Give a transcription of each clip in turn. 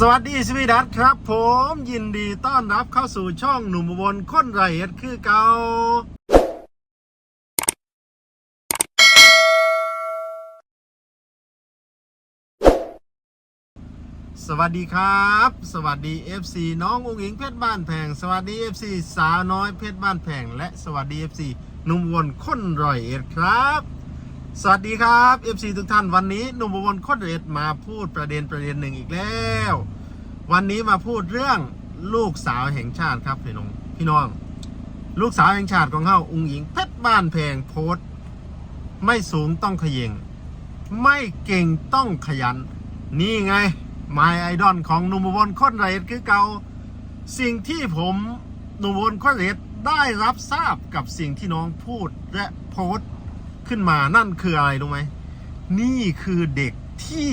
สวัสดีสวีดัสครับ ผมยินดีต้อนรับเข้าสู่ช่องหนุ่มอุบนค้นไรเอ็ดคือเกาสวัสดีครับ สวัสดี FC น้ององหญิงเพชรบ้านแพง สวัสดี FC สาวน้อยเพชรบ้านแพง และสวัสดี FC หนุ่มอุบนค้นไรเอ็ดครับ สวัสดีครับ FC ทุกท่านวันนี้หนุ่มอุบลโคตรเรดมาพูดประเด็นประเด็นหนึ่งอีกแล้ว วันนี้มาพูดเรื่องลูกสาวแห่งชาติครับพี่น้องพี่น้อง ลูกสาวแห่งชาติของเขาอุ้งหญิงเพชรบ้านแพงโพสต์ไม่สูงต้องขยิงไม่เก่งต้องขยัน นี่ไง My Idol ของหนุ่มอุบลโคตรเรดคือเกาสิ่งที่ผมหนุ่มอุบลโคตรเรดได้รับทราบกับสิ่งที่น้องพูดและโพสต์ ขึ้นมานั่นคืออะไรรู้ไหม นี่คือเด็กที่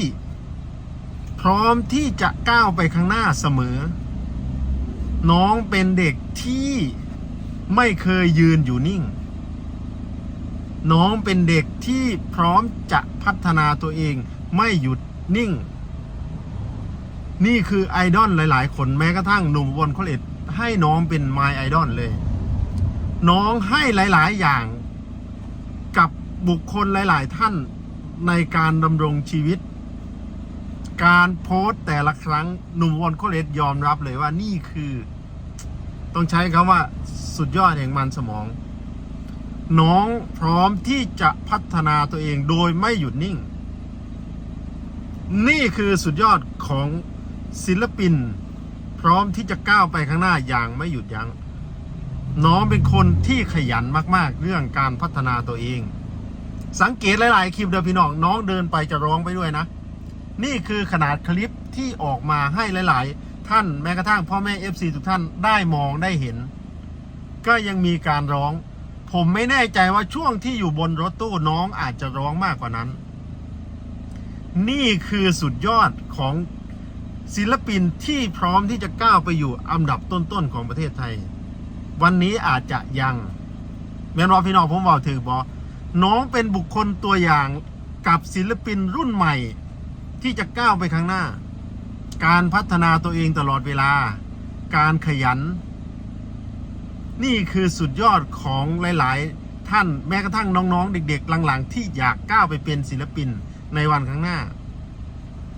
พร้อมที่จะก้าวไปข้างหน้าเสมอ น้องเป็นเด็กที่ไม่เคยยืนอยู่นิ่ง น้องเป็นเด็กที่พร้อมจะพัฒนาตัวเองไม่หยุดนิ่ง นี่คือไอดอลหลาย ๆ คนแม้กระทั่งหนุ่มวอนคอลเลจให้น้องเป็นไมไอดอลเลย น้องให้หลาย ๆ อย่าง บุคคลหลาย ๆ ท่านในการดำรงชีวิต การโพสต์แต่ละครั้งหนุ่มวอนโคเลสยอมรับเลยว่านี่คือ ต้องใช้คำว่าสุดยอดแห่งมันสมอง น้องพร้อมที่จะพัฒนาตัวเองโดยไม่หยุดนิ่ง นี่คือสุดยอดของศิลปิน พร้อมที่จะก้าวไปข้างหน้าอย่างไม่หยุดยัง้งน้องเป็นคนที่ขยันมาก ๆ เรื่องการพัฒนาตัวเอง สังเกตหลาย ๆ คลิปเดิมพี่น้องน้องเดินไปจะร้องไปด้วยนะ นี่คือขนาดคลิปที่ออกมาให้หลาย ๆ ท่านแม้กระทั่งพ่อแม่ FC ทุกท่านได้มองได้เห็น ก็ยังมีการร้อง ผมไม่แน่ใจว่าช่วงที่อยู่บนรถตู้น้องอาจจะร้องมากกว่านั้น นี่คือสุดยอดของศิลปินที่พร้อมที่จะก้าวไปอยู่อันดับต้น ๆ ของประเทศไทย วันนี้อาจจะยังแม่นว่าพี่น้องผมบอกถือบอก น้องเป็นบุคคลตัวอย่างกับศิลปินรุ่นใหม่ ที่จะก้าวไปข้างหน้า การพัฒนาตัวเองตลอดเวลา การขยัน นี่คือสุดยอดของหลาย ๆ ท่านแม้กระทั่งน้อง ๆ เด็ก ๆ หลัง ๆ ที่อยากก้าวไปเป็นศิลปินในวันข้างหน้า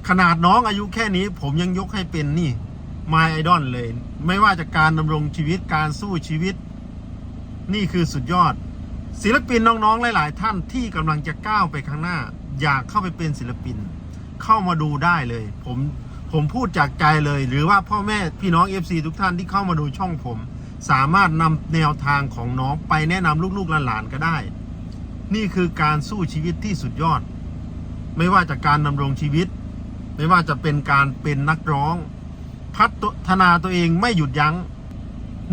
ขนาดน้องอายุแค่นี้ผมยังยกให้เป็นนี่ My Idol เลย ไม่ว่าจะการดำรงชีวิตการสู้ชีวิต นี่คือสุดยอด ศิลปินน้องๆ หลาย ๆ ท่านที่กำลังจะก้าวไปข้างหน้า อยากเข้าไปเป็นศิลปิน เข้ามาดูได้เลย ผมผมพูดจากใจเลย หรือว่าพ่อแม่พี่น้อง FC ทุกท่านที่เข้ามาดูช่องผม สามารถนำแนวทางของน้องไปแนะนำลูกๆหลานๆก็ได้ นี่คือการสู้ชีวิตที่สุดยอด ไม่ว่าจากการดำรงชีวิต ไม่ว่าจะเป็นการเป็นนักร้อง พัฒนาตัวเองไม่หยุดยัง้ง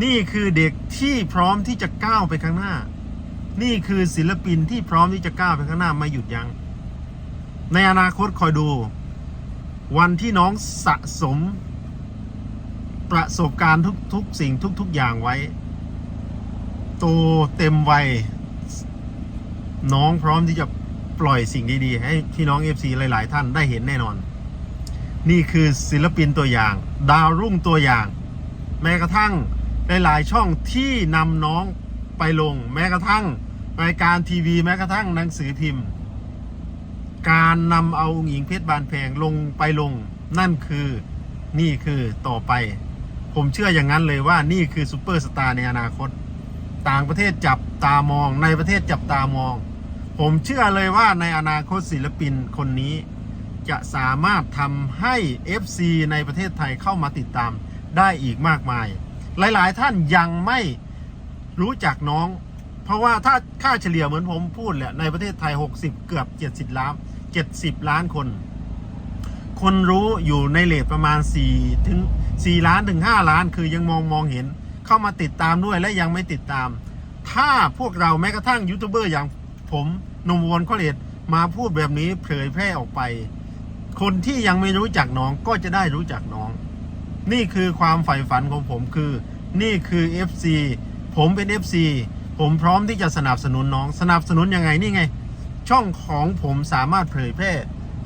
นี่คือเด็กที่พร้อมที่จะก้าวไปข้างหน้า นี่คือศิลปินที่พร้อมที่จะก้าวไปข้างหน้าไม่หยุดยัง้งในอนาคตคอยดู วันที่น้องสะสม ประสบการณ์ทุกทุกสิ่งทุกทุกอย่างไว้ โตเต็มวัย น้องพร้อมที่จะปล่อยสิ่งดีๆ ให้พี่น้อง FC หลาย ๆ ท่านได้เห็นแน่นอน นี่คือศิลปินตัวอย่าง ดาวรุ่งตัวอย่าง แม้กระทั่งหลายๆช่องที่นำน้อง ไปลง แม้กระทั่งรายการทีวีแม้กระทั่งหนังสือพิมพ์ การนำเอาหญิงเพชรบานแพงลงไปลง นั่นคือนี่คือต่อไป ผมเชื่ออย่างนั้นเลยว่านี่คือซูเปอร์สตาร์ในอนาคต ต่างประเทศจับตามอง ในประเทศจับตามอง ผมเชื่อเลยว่าในอนาคตศิลปินคนนี้จะสามารถทำให้ FC ในประเทศไทยเข้ามาติดตามได้อีกมากมาย หลาย ๆ ท่านยังไม่ รู้จักน้อง เพราะว่าถ้าค่าเฉลี่ยเหมือนผมพูดแหละในประเทศไทย 60 เกือบ 70 ล้าน70 ล้านคน คนรู้อยู่ในเลทประมาณ4ถึง4ล้านถึง 5 ล้าน คือยังมองมองเห็น เข้ามาติดตามด้วยและยังไม่ติดตาม ถ้าพวกเราแม้กระทั่งยูทูบเบอร์อย่างผมนมวนข้อเลดมาพูดแบบนี้เผยแพร่ออกไป คนที่ยังไม่รู้จักน้องก็จะได้รู้จักน้อง นี่คือความใฝ่ฝันของผมคือ นี่คือ FC ผมเป็น FC ผมพร้อมที่จะสนับสนุนน้อง สนับสนุนยังไงนี่ไง ช่องของผมสามารถเผยแพร่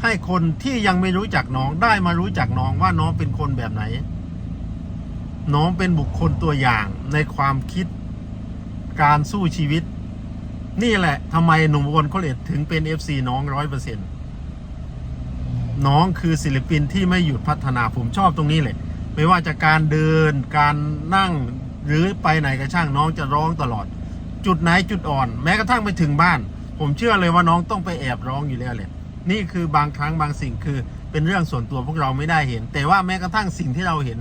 ให้คนที่ยังไม่รู้จักน้องได้มารู้จักน้องว่าน้องเป็นคนแบบไหน น้องเป็นบุคคลตัวอย่างในความคิดการสู้ชีวิต นี่แหละทำไมหนุ่มวนโคเลตถึงเป็น FC น้องร้อยเปอร์เซ็นน้องคือศิลปินที่ไม่หยุดพัฒนาผมชอบตรงนี้เลยไม่ว่าจะการเดิน การนั่ง หรือไปไหนก็ช่างน้องจะร้องตลอด จุดไหนจุดอ่อน แม้กระทั่งไปถึงบ้าน ผมเชื่อเลยว่าน้องต้องไปแอบร้องอยู่แล้วเลยนี่คือบางครั้งบางสิ่งคือเป็นเรื่องส่วนตัวพวกเราไม่ได้เห็น แต่ว่าแม้กระทั่งสิ่งที่เราเห็น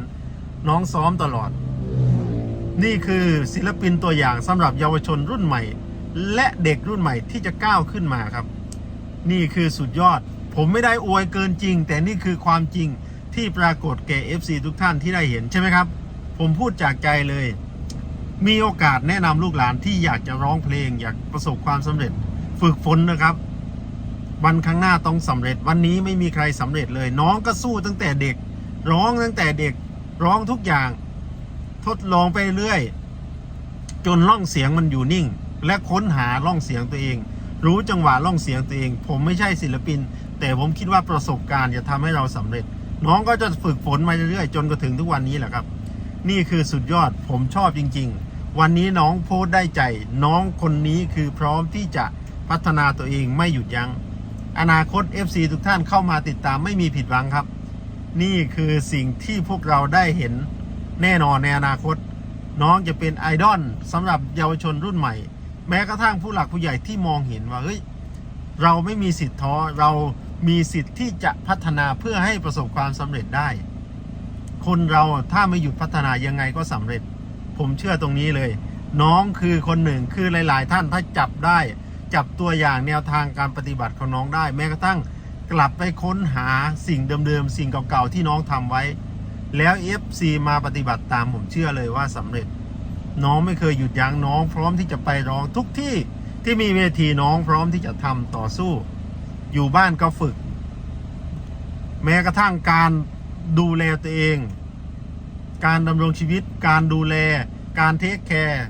น้องซ้อมตลอด นี่คือศิลปินตัวอย่างสำหรับเยาวชนรุ่นใหม่ และเด็กรุ่นใหม่ที่จะก้าวขึ้นมาครับ นี่คือสุดยอด ผมไม่ได้อวยเกินจริง แต่นี่คือความจริงที่ปรากฏแก่ FC ทุกท่านที่ได้เห็นใช่ไหมครับ ผมพูดจากใจเลย มีโอกาสแนะนำลูกหลานที่อยากจะร้องเพลง อยากประสบความสำเร็จ ฝึกฝนนะครับ วันข้างหน้าต้องสำเร็จ วันนี้ไม่มีใครสำเร็จเลย น้องก็สู้ตั้งแต่เด็ก ร้องตั้งแต่เด็ก ร้องทุกอย่าง ทดลองไปเรื่อย จนร่องเสียงมันอยู่นิ่ง และค้นหาร่องเสียงตัวเอง รู้จังหวะร่องเสียงตัวเอง ผมไม่ใช่ศิลปิน แต่ผมคิดว่าประสบการณ์จะทำให้เราสำเร็จ น้องก็จะฝึกฝนมาเรื่อยๆจนกระถึงทุกวันนี้แหละครับ นี่คือสุดยอดผมชอบจริง ๆ วันนี้น้องโพสได้ใจ น้องคนนี้คือพร้อมที่จะพัฒนาตัวเองไม่หยุดยัง้ง อนาคต FC ทุกท่านเข้ามาติดตามไม่มีผิดหวังครับ นี่คือสิ่งที่พวกเราได้เห็นแน่นอนในอนาคต น้องจะเป็นไอดอลสำหรับเยาวชนรุ่นใหม่ แม้กระทั่งผู้หลักผู้ใหญ่ที่มองเห็นว่าเฮ้ยเราไม่มีสิทธิ์ท้อเรามีสิทธิ์ที่จะพัฒนาเพื่อให้ประสบความสำเร็จได้ คนเราถ้าไม่หยุดพัฒนายังไงก็สำเร็จ ผมเชื่อตรงนี้เลย น้องคือคนหนึ่งคือหลาย ๆ ท่านถ้าจับได้ จับตัวอย่างแนวทางการปฏิบัติของน้องได้ แม้กระทั่งกลับไปค้นหาสิ่งเดิมๆสิ่งเก่าๆที่น้องทำไว้ แล้ว FC มาปฏิบัติตามผมเชื่อเลยว่าสำเร็จ น้องไม่เคยหยุดยั้งน้อง พร้อมที่จะไปร้องทุกที่ที่มีเวทีน้องพร้อมที่จะทำต่อสู้ อยู่บ้านก็ฝึก แม้กระทั่งการ ดูแลตัวเอง การดำรงชีวิต การดูแล การเทคแคร์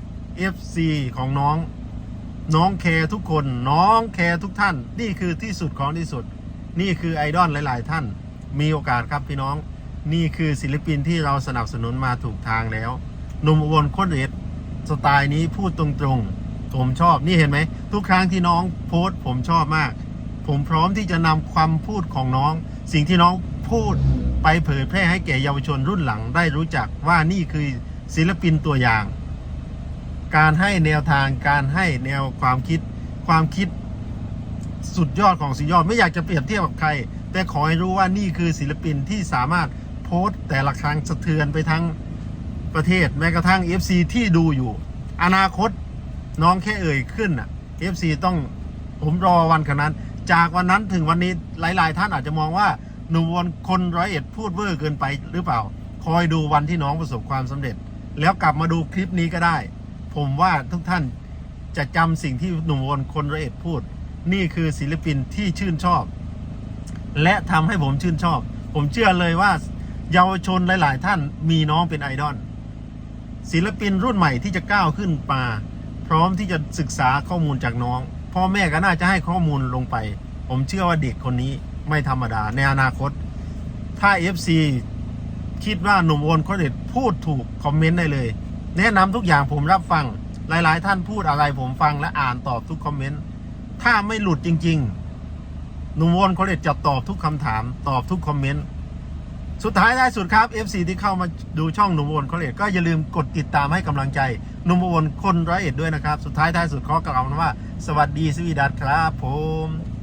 FC ของน้อง น้องแคร์ทุกคน น้องแคร์ทุกท่าน นี่คือที่สุดของที่สุด นี่คือไอดอลหลาย ๆ ท่าน มีโอกาสครับพี่น้อง นี่คือศิลปินที่เราสนับสนุนมาถูกทางแล้วหนุ่มอุบลโคตรเรดสไตล์นี้พูดตรงๆ ผมชอบ นี่เห็นไหม ทุกครั้งที่น้องโพสผมชอบมาก ผมพร้อมที่จะนำความพูดของน้อง สิ่งที่น้องพูด ไปเผยแพร่ให้แก่เยาวชนรุ่นหลังได้รู้จักว่านี่คือศิลปินตัวอย่าง การให้แนวทางการให้แนวความคิด ความคิดสุดยอดของสุดยอดไม่อยากจะเปรียบเทียบกับใคร แต่ขอให้รู้ว่านี่คือศิลปินที่สามารถโพสต์แต่ละครั้งสะเทือนไปทั้งประเทศแม้กระทั่ง FC ที่ดูอยู่ อนาคตน้องแค่เอ่ยขึ้นอะ FC ต้องผมรอวันขนาดนั้น จากวันนั้นถึงวันนี้หลาย ๆ ท่านอาจจะมองว่า หนุ่มวนคนร้อยเอ็ดพูดเวอร์เกินไปหรือเปล่า คอยดูวันที่น้องประสบความสำเร็จ แล้วกลับมาดูคลิปนี้ก็ได้ ผมว่าทุกท่านจะจำสิ่งที่หนุ่มวนคนร้อยเอ็ดพูด นี่คือศิลปินที่ชื่นชอบ และทำให้ผมชื่นชอบ ผมเชื่อเลยว่าเยาวชนหลาย ๆ ท่านมีน้องเป็นไอดอลศิลปินรุ่นใหม่ที่จะก้าวขึ้นมาพร้อมที่จะศึกษาข้อมูลจากน้อง พ่อแม่ก็น่าจะให้ข้อมูลลงไป ผมเชื่อว่าเด็กคนนี้ ไม่ธรรมดา ในอนาคต ถ้า FC คิดว่าหนุ่มโอนคนเด็ดพูดถูก คอมเมนต์ได้เลย แนะนำทุกอย่างผมรับฟัง หลายๆ ท่านพูดอะไรผมฟังและอ่านตอบทุกคอมเมนต์ ถ้าไม่หลุดจริง ๆ หนุ่มโอนคนเด็ดจะตอบทุกคำถาม ตอบทุกคอมเมนต์ สุดท้ายท้ายสุดครับ FC ที่เข้ามาดูช่องหนุ่มโอนคอเลตก็อย่าลืมกดติดตามให้กำลังใจหนุ่มโอนคนร้อยเอ็ดด้วยนะครับ สุดท้ายท้ายสุดขอกล่าวว่า สวัสดีสวีดัตครับ ผม